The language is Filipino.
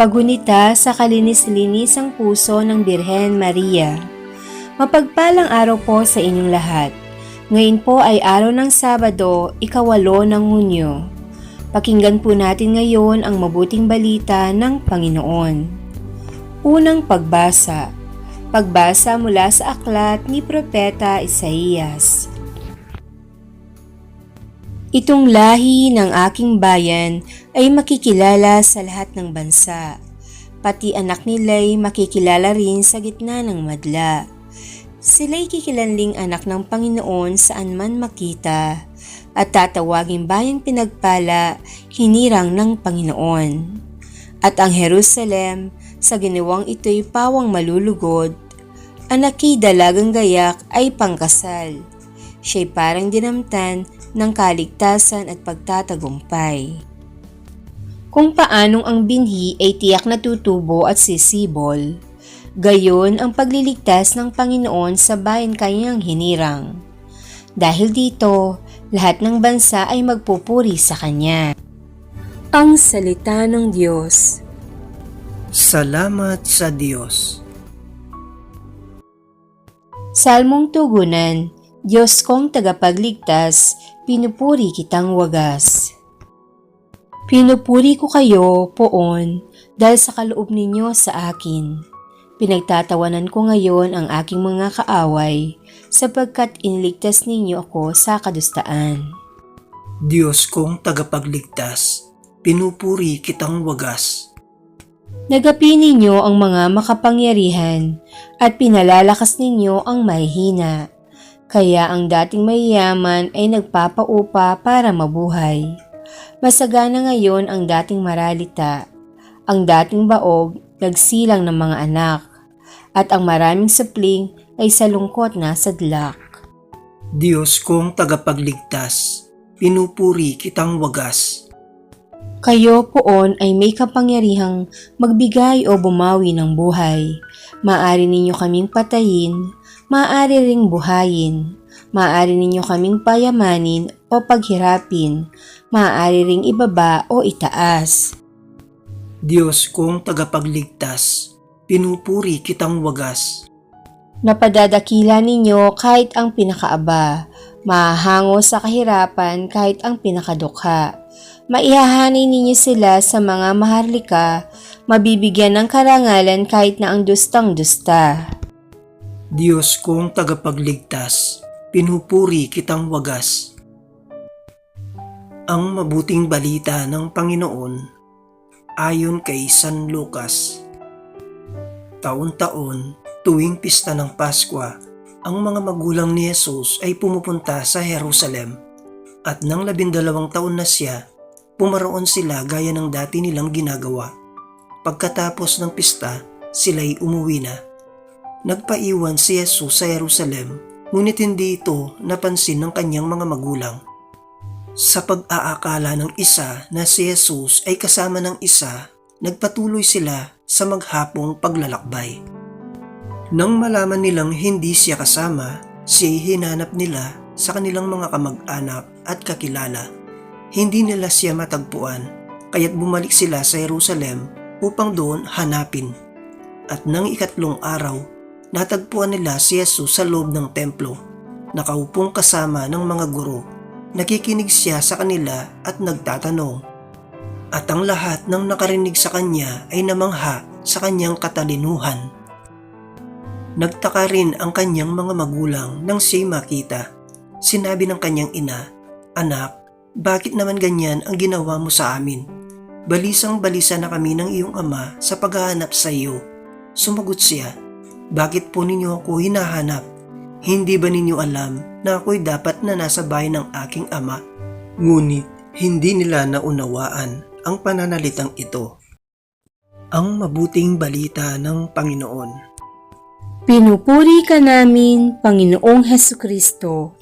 Pagunita sa kalinis-linisang puso ng Birhen Maria. Mapagpalang araw po sa inyong lahat. Ngayon po ay araw ng Sabado, ikawalo ng Hunyo. Pakinggan po natin ngayon ang mabuting balita ng Panginoon. Unang pagbasa. Pagbasa mula sa aklat ni Propeta Isaías. Itong lahi ng aking bayan ay makikilala sa lahat ng bansa. Pati anak nila'y makikilala rin sa gitna ng madla. Sila'y kikilanling anak ng Panginoon saan man makita at tatawaging bayang pinagpala, hinirang ng Panginoon. At ang Jerusalem, sa ginawang ito'y pawang malulugod, anaki dalagang gayak ay pangkasal. Siya'y parang dinamtan ng kaligtasan at pagtatagumpay. Kung paanong ang binhi ay tiyak na tutubo at sisibol, gayon ang pagliligtas ng Panginoon sa bayan kanyang hinirang. Dahil dito, lahat ng bansa ay magpupuri sa Kanya. Ang Salita ng Diyos Salamat sa Diyos. Salmong Tugunan Diyos kong tagapagligtas, pinupuri kitang wagas. Pinupuri ko kayo, poon, dahil sa kaloob ninyo sa akin. Pinagtatawanan ko ngayon ang aking mga kaaway, sapagkat iniligtas ninyo ako sa kadustaan. Diyos kong tagapagligtas, pinupuri kitang wagas. Nagapi ninyo ang mga makapangyarihan, at pinalalakas ninyo ang mahihina. Kaya ang dating mayayaman ay nagpapaupa para mabuhay. Masagana ngayon ang dating maralita. Ang dating baog nagsilang ng mga anak. At ang maraming supling ay salungkot na sadlak. Diyos kong tagapagligtas, pinupuri kitang wagas. Kayo poon ay may kapangyarihang magbigay o bumawi ng buhay. Maari ninyo kaming patayin, maaari ring buhayin, maaari ninyo kaming payamanin o paghirapin, maaari ring ibaba o itaas. Diyos kong tagapagligtas, pinupuri kitang wagas. Napadadakila ninyo kahit ang pinakaaba, mahahango sa kahirapan kahit ang pinakadukha. Maihahani ninyo sila sa mga maharlika, mabibigyan ng karangalan kahit na ang dustang dusta. Diyos kong tagapagligtas, pinupuri kitang wagas. Ang mabuting balita ng Panginoon ayon kay San Lucas. Taon-taon, tuwing pista ng Paskwa, ang mga magulang ni Jesus ay pumupunta sa Jerusalem at nang labindalawang taon na siya, pumaroon sila gaya ng dati nilang ginagawa. Pagkatapos ng pista, sila'y umuwi na. Nagpaiwan si Jesus sa Jerusalem, ngunit hindi ito napansin ng kanyang mga magulang. Sa pag-aakala ng isa na si Jesus ay kasama ng isa, nagpatuloy sila sa maghapong paglalakbay. Nang malaman nilang hindi siya kasama, siya hinanap nila sa kanilang mga kamag-anak at kakilala. Hindi nila siya matagpuan, kaya't bumalik sila sa Jerusalem upang doon hanapin. At nang ikatlong araw, natagpuan nila si Jesus sa loob ng templo, nakaupong kasama ng mga guro. Nakikinig siya sa kanila at nagtatanong. At ang lahat ng nakarinig sa kanya ay namangha sa kanyang katalinuhan. Nagtaka rin ang kanyang mga magulang nang siya'y makita. Sinabi ng kanyang ina, Anak, bakit naman ganyan ang ginawa mo sa amin? Balisang balisa na kami ng iyong ama sa paghahanap sa iyo. Sumagot siya, Bakit po ninyo ako hinahanap? Hindi ba ninyo alam na ako'y dapat na nasa bahay ng aking ama? Ngunit hindi nila naunawaan ang pananalitang ito. Ang mabuting balita ng Panginoon. Pinupuri ka namin, Panginoong Heso Kristo.